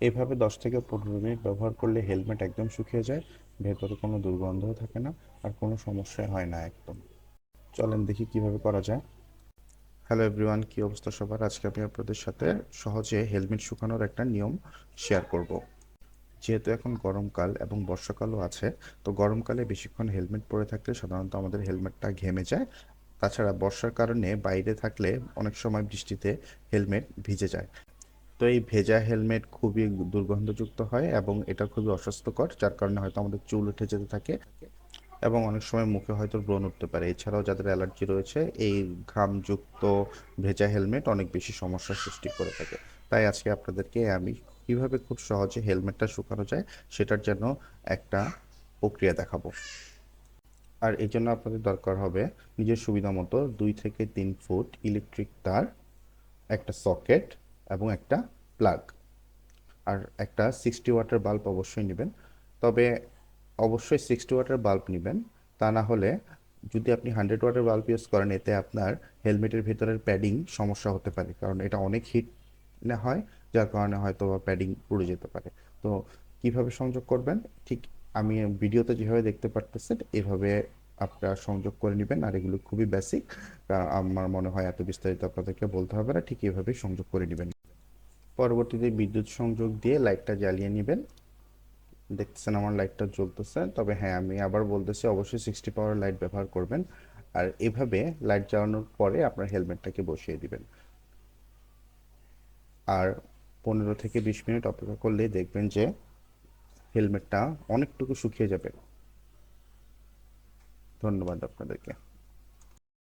এইভাবে দশ থেকে পনেরো মিনিট ব্যবহার করলে হেলমেট একদম শুকিয়ে যায়, ভেতরে কোনো দুর্গন্ধও থাকে না আর কোনো সমস্যা হয় না একদম। চলেন দেখি কীভাবে করা যায়। হ্যালো এভরিওয়ান কী অবস্থা সবার? আজকে আমি আপনাদের সাথে সহজে হেলমেট শুকানোর একটা নিয়ম শেয়ার করব। যেহেতু এখন গরমকাল এবং বর্ষাকালও আছে, তো গরমকালে বেশিক্ষণ হেলমেট পরে থাকলে সাধারণত আমাদের হেলমেটটা ঘেমে যায়। তাছাড়া বর্ষার কারণে বাইরে থাকলে অনেক সময় বৃষ্টিতে হেলমেট ভিজে যায়। তো এই ভেজা হেলমেট খুবই দুর্গন্ধযুক্ত হয় এবং এটা খুবই অস্বাস্থ্যকর, যার কারণে হয়তো আমাদের চুল উঠে যেতে থাকে এবং অনেক সময় মুখে হয়তো ব্রণ উঠতে পারে। এছাড়াও যাদের অ্যালার্জি রয়েছে, এই ঘামযুক্ত ভেজা হেলমেট অনেক বেশি সমস্যার সৃষ্টি করে থাকে। তাই আজকে আপনাদেরকে আমি কীভাবে খুব সহজে হেলমেটটা শুকানো যায়, সেটার জন্য একটা প্রক্রিয়া দেখাবো। আর এই জন্য আপনাদের দরকার হবে নিজের সুবিধা মতো দুই থেকে তিন ফুট ইলেকট্রিক তার, একটা সকেট এবং একটা প্লাগ আর একটা সিক্সটি ওয়াটের বাল্ব অবশ্যই নেবেন। তবে অবশ্যই সিক্সটি ওয়াটের বাল্ব নেবেন। তা না হলে যদি আপনি হান্ড্রেড ওয়াটের বাল্ব ইউজ করেন, এতে আপনার হেলমেটের ভেতরের প্যাডিং সমস্যা হতে পারে। কারণ এটা অনেক হিট হয়, যার কারণে হয়তো প্যাডিং পুড়ে যেতে পারে। তো কীভাবে সংযোগ করবেন? ঠিক আমি ভিডিওতে যেভাবে দেখতে পারতেছেন, এভাবে আপনারা সংযোগ করে নেবেন, আর এগুলো খুবই বেসিক আমার মনে হয় এত বিস্তারিত আপনাদেরকে বলতে হবে না, ঠিক এভাবেই সংযোগ করে নেবেন। পরবর্তীতে বিদ্যুৎ সংযোগ দিয়ে লাইটটা জ্বালিয়ে নেবেন। দেখতেছেন আমার লাইটটা জ্বলতেছে, তবে হ্যাঁ আমি আবার বলতেছি, অবশ্যই সিক্সটি পাওয়ার লাইট ব্যবহার করবেন। আর এভাবে লাইট জ্বালানোর পরে আপনার হেলমেটটাকে বসিয়ে দিবেন। আর পনেরো থেকে বিশ মিনিট অপেক্ষা করলে দেখবেন যে হেলমেটটা অনেকটুকু শুকিয়ে যাবে। ধন্যবাদ আপনাদেরকে।